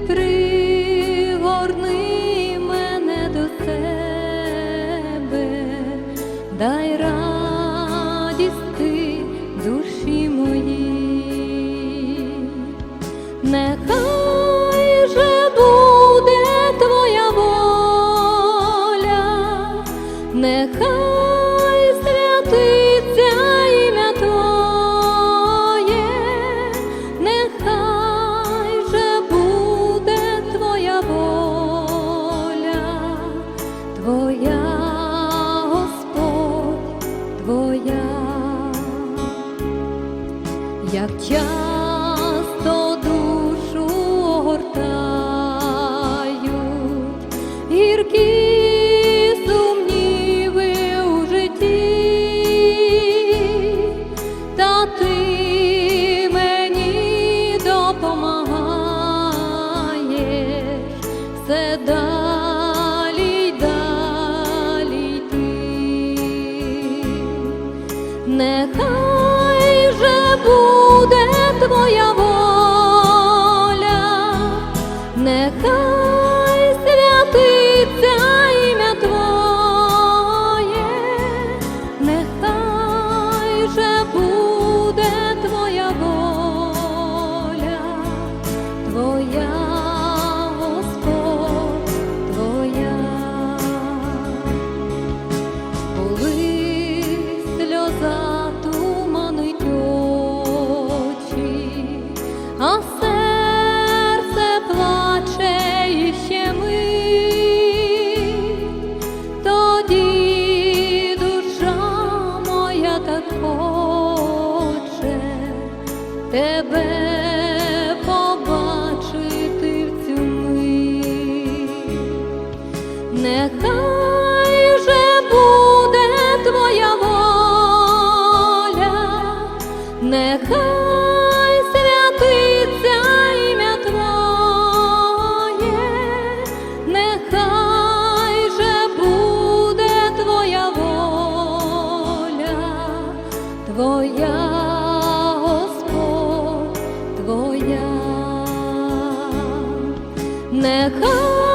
пригорни як часто душу огортають гіркі сумніви у житті, та ти мені допомагаєш все далі далі йти. Нехай тебе побачити в цю мить. Нехай же буде твоя воля, нехай святиться нехай же буде твоя Твоя Нехай